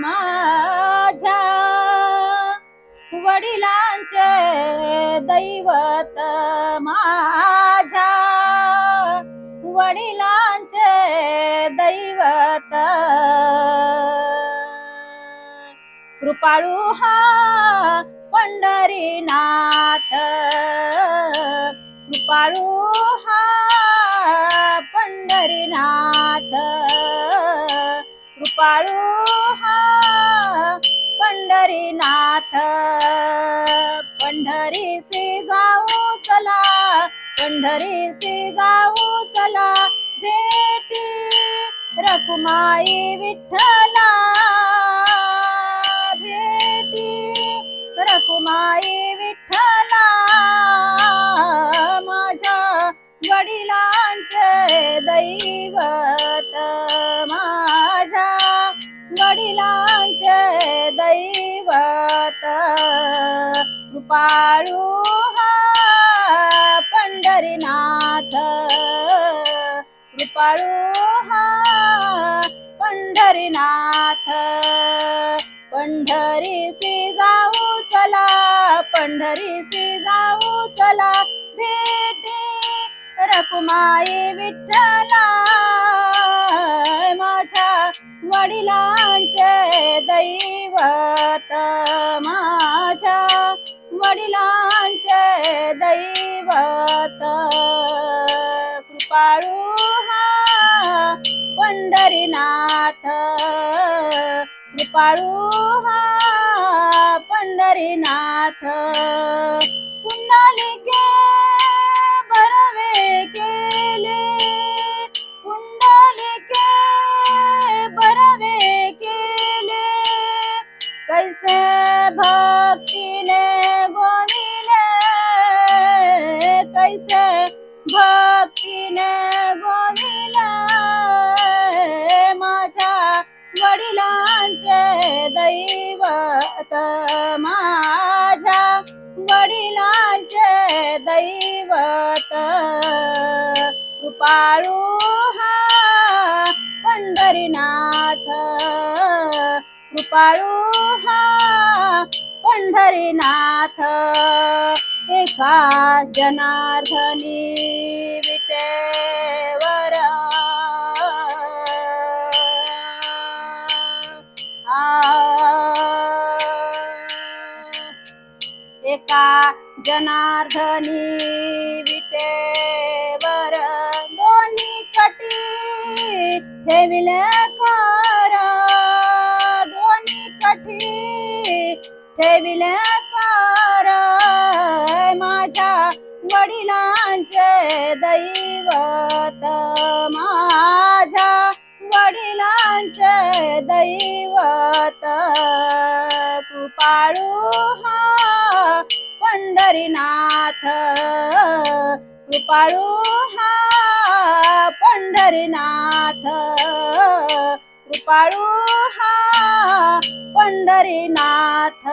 माझ्या वडिलांचे दैवत माझ्या वडिलांचे दैवत. कृपाळू हा पंढरीनाथ. कृपाळू हा पंढरीनाथ. कृपाळू हा पंढरी से जाऊ चला पंढरीसी जाऊ चला भेटी रखुमाई विठ्ठला भेटी रखुमाई विठ्ठला माझ्या वडिलांचे दैवत माझ्या वडिलांचे कृपाळू हा पंढरीनाथ. कृपाळू हा पंढरीनाथ. पंढरीसी जाऊ चला पंढरीसी जाऊ चला. भेटी रकुमाई विठ्ठला. माझ्या वडिलांचे दैवत वडिलांचे दैवत. कृपाळू हा पंढरीनाथ. कृपाळू हा पंढरीनाथ. कुंडलिके बरवे केले. कुंडलिके बरवे केले. कैसे भा भक्तीने गोविला माझ्या वडिलांचे दैवत माझ्या वडिलांचे दैवत। कृपाळू हा पंढरीनाथ। कृपाळू हा पंढरीनाथ। का जनार्दनी विटेवर एका जनार्दनी विटेवर दोन्ही कटी ठेविले कर। दोन्ही कटी ठेविले दैवत माझ्या वडिलांचे दैवत. कृपाळू हा पंढरीनाथ. कृपाळू हा पंढरीनाथ. कृपाळू हा पंढरीनाथ.